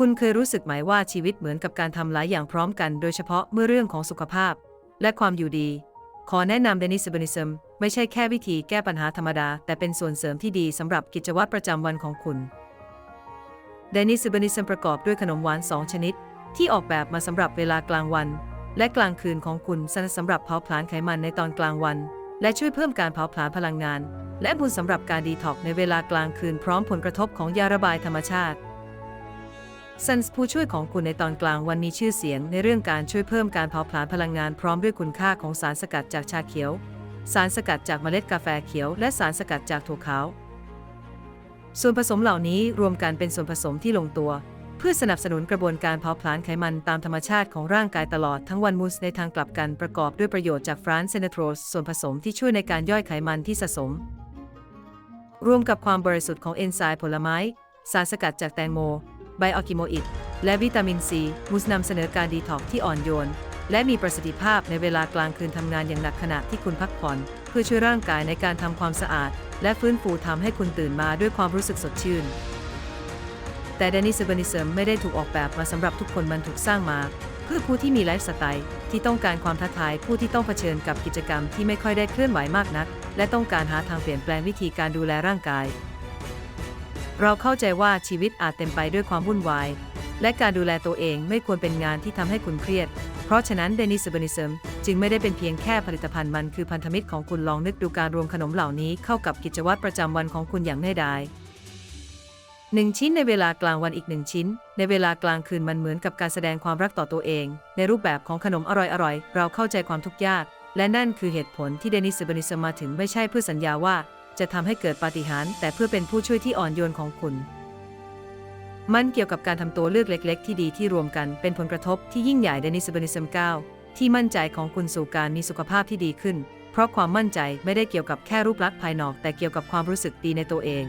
คุณเคยรู้สึกไหมว่าชีวิตเหมือนกับการทำหลายอย่างพร้อมกัน โดยเฉพาะเมื่อเรื่องของสุขภาพ และความอยู่ดี ขอแนะนำเดนิสเบนิซึมไม่ใช่แค่วิธีแก้ปัญหาธรรมดา แต่เป็นส่วนเสริมที่ดีสำหรับกิจวัตรประจำวันของคุณเดนิสเบนิซึมประกอบด้วยขนมหวาน 2 ชนิด ที่ออกแบบมาสำหรับเวลากลางวัน และกลางคืนของคุณสำหรับเผาผลาญไขมันในตอนกลางวัน และช่วยเพิ่มการเผาผลาญพลังงาน และบุญสำหรับการดีท็อกในเวลากลางคืนพร้อมผลกระทบของยาระบายธรรมชาติ ซันส์ผู้ช่วยของคุณในตอนกลางวันมีชื่อเสียง ในเรื่องการช่วยเพิ่มการเผาผลาญพลังงานพร้อมด้วยคุณค่าของสารสกัดจากชาเขียว สารสกัดจากเมล็ดกาแฟเขียว และสารสกัดจากถั่วขาว ส่วนผสมเหล่านี้รวมกันเป็นส่วนผสมที่ลงตัว เพื่อสนับสนุนกระบวนการเผาผลาญไขมันตามธรรมชาติของร่างกายตลอดทั้งวันมูสในทางกลับกันประกอบด้วยประโยชน์จากฟรานเซนโทรสส่วนผสมที่ช่วยในการย่อยไขมันที่สะสม รวมกับความบริสุทธิ์ของเอนไซม์ผลไม้ สารสกัดจากแตงโม ไบโอคิโมอิดและวิตามินซีมูสนำเสนอการดีท็อกซ์ที่อ่อนโยน และมีประสิทธิภาพในเวลากลางคืนทำงานอย่างหนักขณะที่คุณพักผ่อน เพื่อช่วยร่างกายในการทำความสะอาด และฟื้นฟูทำให้คุณตื่นมาด้วยความรู้สึกสดชื่น แต่เดนิสเบนิเซึมไม่ได้ถูกออกแบบมาสำหรับทุกคนมันถูกสร้างมาเพื่อผู้ที่มีไลฟ์สไตล์ที่ต้องการความท้าทายผู้ที่ต้องเผชิญกับกิจกรรมที่ไม่ค่อยได้เคลื่อนไหวมากนัก และต้องการหาทางเปลี่ยนแปลงวิธีการดูแลร่างกาย เราเข้าใจว่าชีวิตอาจเต็มไปด้วยความวุ่นวาย และการดูแลตัวเองไม่ควรเป็นงานที่ทำให้คุณเครียด เพราะฉะนั้นเดนิสเบนิซึมจึงไม่ได้เป็นเพียงแค่ผลิตภัณฑ์มันคือพันธมิตรของคุณลองนึกดูการรวมขนมเหล่านี้เข้ากับกิจวัตรประจำวันของคุณอย่างง่ายดายหนึ่งชิ้นในเวลากลางวันอีกหนึ่งชิ้น ในเวลากลางคืนมันเหมือนกับการแสดงความรักต่อตัวเอง ในรูปแบบของขนมอร่อยๆ เราเข้าใจความทุกข์ยาก และนั่นคือเหตุผลที่เดนิสเบนิซมมาถึงไม่ใช่เพื่อสัญญาว่า จะทำให้เกิดปาฏิหาริย์แต่เพื่อเป็นผู้ช่วยที่อ่อนโยนของคุณ มันเกี่ยวกับการทำตัวเลือกเล็ก ๆ ที่ดีที่รวมกันเป็นผลกระทบที่ยิ่งใหญ่ในนิสบนิซึม9ที่มั่นใจของคุณสู่การมีสุขภาพที่ดีขึ้น เพราะความมั่นใจไม่ได้เกี่ยวกับแค่รูปลักษณ์ภายนอก แต่เกี่ยวกับความรู้สึกดีในตัวเอง